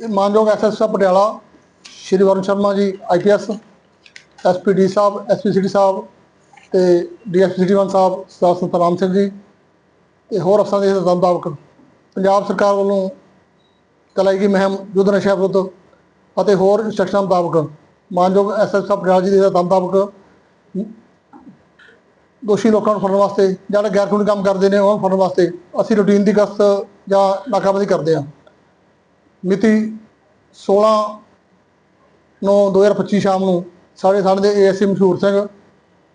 ਇਹ ਮਾਨਯੋਗ ਐਸਐਸ ਸਾਹਿਬ ਪਟਿਆਲਾ, ਸ਼੍ਰੀ ਵਰੁਣ ਸ਼ਰਮਾ ਜੀ ਆਈਪੀਐਸ ਐਸਪੀਡੀ ਸਾਹਿਬ ਐਸਪੀਸੀਡੀ ਸਾਹਿਬ ਤੇ ਡੀਐਸਪੀਸੀਡੀ ਵਨ ਸਾਹਿਬ, ਸਰਦਾਰ ਸਤਨਾਮ ਸਿੰਘ ਜੀ ਤੇ ਹੋਰ ਅਫਸਰਾਂ ਦੇ ਹੁਕਮ ਮੁਤਾਬਕ ਪੰਜਾਬ ਸਰਕਾਰ ਵੱਲੋਂ ਚਲਾਈ ਗਈ ਮੁਹਿੰਮ ਯੁੱਧ ਨਸ਼ਾ ਵਿਰੁੱਧ ਅਤੇ ਹੋਰ ਇੰਸਟਰਕਸ਼ਨਾਂ ਮੁਤਾਬਕ ਮਾਨਯੋਗ ਐਸਐਸ ਸਾਹਿਬ ਪਟਿਆਲਾ ਜੀ ਦੇ ਹੁਕਮ ਮੁਤਾਬਕ ਦੋਸ਼ੀ ਲੋਕਾਂ ਨੂੰ ਫੜਨ ਵਾਸਤੇ ਜਿਹੜੇ ਗੈਰ ਕਾਨੂੰਨੀ ਕੰਮ ਕਰਦੇ ਨੇ ਉਹਨਾਂ ਨੂੰ ਫੜਨ ਵਾਸਤੇ ਅਸੀਂ ਰੂਟੀਨ ਦੀ ਗਸ਼ਤ ਜਾਂ ਨਾਕਾਬੰਦੀ ਕਰਦੇ ਹਾਂ। ਮਿਤੀ 16 9 2025 ਸ਼ਾਮ ਨੂੰ ਸਾਡੇ ਥਾਣੇ ਦੇ ਏਐਸਸੀ ਮਸ਼ਹੂਰ ਸਿੰਘ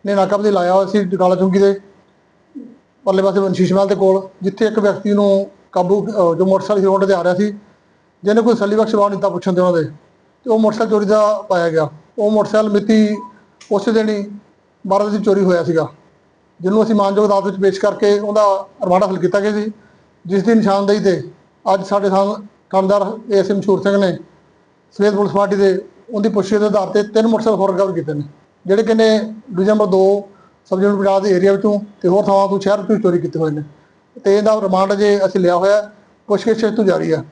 ਨੇ ਨਾਕਾਬੰਦੀ ਲਾਇਆ ਹੋਇਆ ਸੀ ਜਗਾਲਾ ਚੁੰਗੀ ਦੇ ਪਰਲੇ ਪਾਸੇ ਬੰਸ਼ੀਸ਼ ਮਹਿਲ ਦੇ ਕੋਲ, ਜਿੱਥੇ ਇੱਕ ਵਿਅਕਤੀ ਨੂੰ ਕਾਬੂ ਜੋ ਮੋਟਰਸਾਈਕਲ ਹੀਰੋ ਤੇ ਆ ਰਿਹਾ ਸੀ, ਜਿਹਨੇ ਕੋਈ ਸੱਲੀ ਬਖਸ਼ ਜਵਾਬ ਦਿੱਤਾ ਪੁੱਛਣ ਦੇ ਉਹਨਾਂ ਦੇ, ਤੇ ਉਹ ਮੋਟਰਸਾਈਕਲ ਚੋਰੀ ਦਾ ਪਾਇਆ ਗਿਆ। ਉਹ ਮੋਟਰਸਾਈਕਲ ਮਿਤੀ ਉਸੇ ਦਿਨ ਹੀ 12 ਦੀ ਚੋਰੀ ਹੋਇਆ ਸੀਗਾ, ਜਿਹਨੂੰ ਅਸੀਂ ਮਾਨਯੋਗ ਅਦਾਲਤ ਵਿੱਚ ਪੇਸ਼ ਕਰਕੇ ਉਹਦਾ ਰਿਮਾਂਡ ਹਾਸਲ ਕੀਤਾ ਗਿਆ ਸੀ, ਜਿਸ ਦੀ ਨਿਸ਼ਾਨਦੇਹੀ ਤੇ ਅੱਜ ਸਾਡੇ ਥਾਂ ਥਾਣੇਦਾਰ ਏਐਸਐਮ ਮਸ਼ਹੂਰ ਸਿੰਘ ਨੇ ਸਵੇਤ ਪੁਲਿਸ ਪਾਰਟੀ ਦੇ ਉਹਦੀ ਪੁੱਛਗਿੱਛ ਦੇ ਆਧਾਰ ਤੇ ਤਿੰਨ ਮੋਟਰਸਾਈਕਲ ਹੋਰ ਰਿਕਵਰ ਕੀਤੇ ਨੇ ਜਿਹੜੇ ਕਿ ਨੇ ਡਿਵੀਜ਼ਨ ਨੰਬਰ 2 ਸਬ ਪੰਜਾਬ ਦੇ ਏਰੀਆ ਵਿੱਚੋਂ ਤੇ ਹੋਰ ਥਾਵਾਂ ਤੋਂ ਸ਼ਹਿਰ ਤੋਂ ਚੋਰੀ ਕੀਤੇ ਹੋਏ ਨੇ ਤੇ ਇਹਦਾ ਰਿਮਾਂਡ ਜੇ ਅਸੀਂ ਲਿਆ ਹੋਇਆ ਪੁੱਛਗਿੱਛ ਤੋਂ ਜਾਰੀ ਹੈ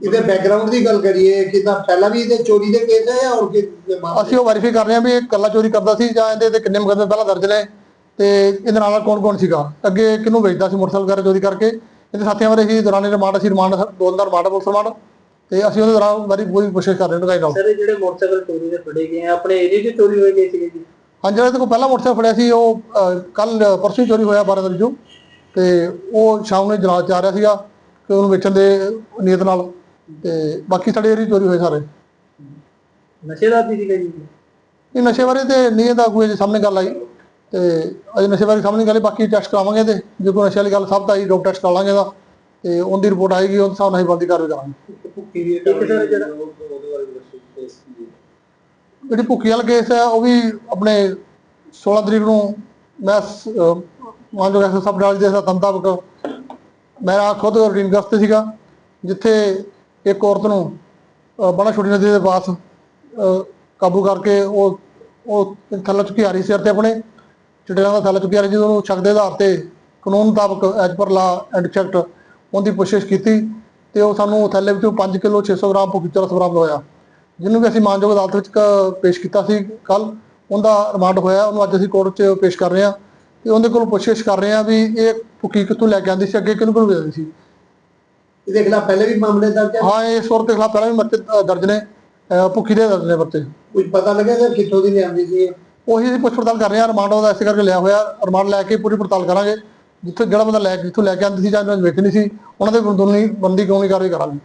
ਇਹਦੇ ਬੈਕਗ੍ਰਾਉਂਡ ਦੀ ਗੱਲ ਕਰੀਏ ਕਿ ਤਾਂ ਪਹਿਲਾਂ ਵੀ ਇਹਦੇ ਚੋਰੀ ਦੇ ਕੇਸ ਹੈ ਔਰ ਕਿ ਅਸੀਂ ਉਹ ਵੈਰੀਫਾਈ ਕਰ ਰਹੇ ਹਾਂ ਵੀ ਇਹ ਇਕੱਲਾ ਚੋਰੀ ਕਰਦਾ ਸੀ ਜਾਂ ਇਹਦੇ ਤੇ ਕਿੰਨੇ ਮੁਕੱਦਮੇ ਪਹਿਲਾਂ ਦਰਜ ਨੇ ਤੇ ਇਹਦੇ ਨਾਲ ਕੌਣ ਕੌਣ ਸੀਗਾ? ਅੱਗੇ ਕਿਹਨੂੰ ਵੇਚਦਾ ਸੀ ਮੋਟਰਸਾਈਕਲ ਵਗੈਰਾ ਚੋਰੀ ਕਰਕੇ? ਇਹਦੇ ਸਾਥੀਆਂ ਬਾਰੇ ਅਸੀਂ ਦੌਰਾਨੇ ਰਿਮਾਂਡ ਅਸੀਂ ਰਿਮਾਂਡ ਦੋ ਦਿਨ ਦਾ ਰਿਮਾਂਡ ਪੁਲਿਸ ਰਿਮਾਂਡ ਤੇ ਅਸੀਂ ਉਹਦੇ ਦੌਰਾਨ ਵਾਰੀ ਪੂਰੀ ਕੋਸ਼ਿਸ਼ ਕਰ ਰਹੇ ਹਾਂ ਨਾਲ। ਸਰ ਇਹ ਜਿਹੜੇ ਮੋਟਰਸਾਈਕਲ ਚੋਰੀ ਦੇ ਫੜੇ ਗਏ ਆ ਆਪਣੇ ਏਰੀਆ 'ਚ ਚੋਰੀ ਹੋਏ ਗਏ ਸੀਗੇ ਜੀ? ਹਾਂ ਜਿਹੜਾ ਇਹਦੇ ਕੋਲ ਪਹਿਲਾ ਮੋਟਰਸਾਈਕਲ ਫੜਿਆ ਸੀ ਉਹ ਕੱਲ ਪਰਸੋਂ ਚੋਰੀ ਹੋਇਆ 12 ਤਰੀਕ ਨੂੰ ਤੇ ਉਹ ਸ਼ਾਮ ਨੂੰ ਜਨਾਜ਼ ਚ ਆ ਰਿਹਾ ਸੀਗਾ ਕਿ ਉਹਨੂੰ ਵੇਚਣ ਦੇ ਨੀਅਤ ਨਾਲ ਤੇ ਬਾਕੀ ਸਾਡੇ ਏਰੀਆ ਚੋਰੀ ਹੋਏ ਸਾਰੇ। ਨਸ਼ੇ ਦਾ ਵੀ ਸੀਗਾ ਜੀ? ਇਹ ਨਸ਼ੇ ਬਾਰੇ ਤੇ ਨਹੀਂ ਇਹਦਾ ਕੋਈ ਸਾਹਮਣੇ ਗੱਲ ਆਈ। ਤੇ ਅਜੇ ਨਸ਼ੇ ਬਾਰੇ ਸਾਹਮਣੇ ਗੱਲ ਆਈ, ਬਾਕੀ ਟੈਸਟ ਕਰਾਵਾਂਗੇ ਤੇ ਜੇ ਕੋਈ ਨਸ਼ੇ ਵਾਲੀ ਗੱਲ ਸਭ ਤਾਂ ਆਈ ਡੋਪ ਟੈਸਟ ਕਰਾਵਾਂਗੇ ਲਾਂਗੇ ਤੇ ਉਹਦੀ ਰਿਪੋਰਟ ਆਏਗੀ ਉਹਦੇ ਹਿਸਾਬ ਨਾਲ ਅਸੀਂ ਬੰਦੀ ਕਾਰਵਾਈ ਕਰਾਂਗੇ। ਭੁੱਕੀ ਦੀ ਇੱਕ ਸਰ ਜਿਹੜਾ ਜਿਹੜੀ ਭੁੱਖੀ ਵਾਲਾ ਕੇਸ ਹੈ ਉਹ ਵੀ ਆਪਣੇ 16 ਤਰੀਕ ਨੂੰ ਮੈਂ ਸ- ਅਹ ਸਬ ਡਾਲ ਦੇ ਹਦਾਇਤਾਂ ਮੁਤਾਬਕ ਮੇਰਾ ਖੁਦ ਰੂਟੀਨ ਗਸਤ ਤੇ ਸੀਗਾ ਜਿੱਥੇ ਇੱਕ ਔਰਤ ਨੂੰ ਅਹ ਬਣਾ ਛੋਟੀ ਨਦੀ ਦੇ ਪਾਸ ਅਹ ਕਾਬੂ ਕਰਕੇ ਉਹ ਉਹ ਥੱਲੇ ਚੁੱਕੀ ਆ ਰਹੀ ਸੀ ਸਿਰ ਤੇ ਆਪਣੇ ਚਿੱਟੇ ਰੰਗ ਦਾ ਥੱਲੇ ਚੁੱਕੀ ਆ ਰਹੀ ਜਦੋਂ ਉਹਨੂੰ ਸ਼ੱਕ ਦੇ ਆਧਾਰ ਤੇ ਕਾਨੂੰਨ ਮੁਤਾਬਕ ਐਜ ਪਰ ਲਾ ਐਂਡ ਚੈਕਟ ਉਹਦੀ ਪੁੱਛਿਸ਼ ਕੀਤੀ ਤੇ ਉਹ ਸਾਨੂੰ ਥੈਲੇ ਵਿੱਚੋਂ 5 ਕਿਲੋ 600 ਗ੍ਰਾਮ ਭੁੱਕੀ ਚਰਸ ਬਰਾਮਦ ਹੋਇਆ। ਜਿਹਨੂੰ ਕਿ ਅਸੀਂ ਮਾਨਯੋਗ ਅਦਾਲਤ ਵਿੱਚ ਪੇਸ਼ ਕੀਤਾ ਸੀ ਕੱਲ ਉਹਦਾ ਰਿਮਾਂਡ ਹੋਇਆ ਉਹਨੂੰ ਅੱਜ ਅਸੀਂ ਕੋਰਟ 'ਚ ਪੇਸ਼ ਕਰ ਰਹੇ ਹਾਂ ਤੇ ਉਹਦੇ ਕੋਲ ਪੁੱਛਿਸ਼ ਕਰ ਰਹੇ ਹਾਂ ਵੀ ਇਹ ਭੁੱਕੀ ਕਿੱਥੋਂ ਲੈ ਕੇ ਆਂਦੀ ਸੀ ਅੱਗੇ ਕਿਹਨੂੰ ਕਿਹਨੂੰ ਵੇਚਦੀ ਸੀ। ਇਹਦੇ ਖਿਲਾਫ ਪਹਿਲੇ ਵੀ ਮਾਮਲੇ ਦਰਜ ਹੈ? ਹਾਂ ਇਹ ਸੁਰਤ ਦੇ ਖਿਲਾਫ ਪਹਿਲਾਂ ਵੀ ਮਰਤੇ ਦਰਜ ਨੇ ਭੁੱਕੀ ਦੇ ਦਰਜ ਨੇ ਪਰਚੇ ਕੁਝ ਪਤਾ ਲੱਗਿਆ ਕਿ ਕਿੱਥੋਂ ਦੀ ਲਿਆਂਦੀ ਸੀ? ਉਹੀ ਅਸੀਂ ਪੁੱਛ ਪੜਤਾਲ ਕਰ ਰਹੇ ਹਾਂ ਰਿਮਾਂਡ ਉਹਦਾ ਇਸੇ ਕਰਕੇ ਲਿਆ ਹੋਇਆ, ਰਿਮਾਂਡ ਲੈ ਕੇ ਪੂਰੀ ਪੜਤਾਲ ਕਰਾਂਗੇ। ਜਿੱਥੇ ਜਿਹੜਾ ਬੰਦਾ ਲੈ ਕੇ, ਜਿੱਥੋਂ ਲੈ ਕੇ ਆਂਦੀ ਸੀ ਜਾਂ ਜਿਹਨਾਂ ਨੇ ਵੇਚਣੀ ਸੀ, ਉਹਨਾਂ ਦੇ ਕਾਨੂੰਨੀ ਬੰਦੀ ਕਾਨੂੰਨੀ ਕਾਰਵਾਈ ਕਰਾਂਗੇ।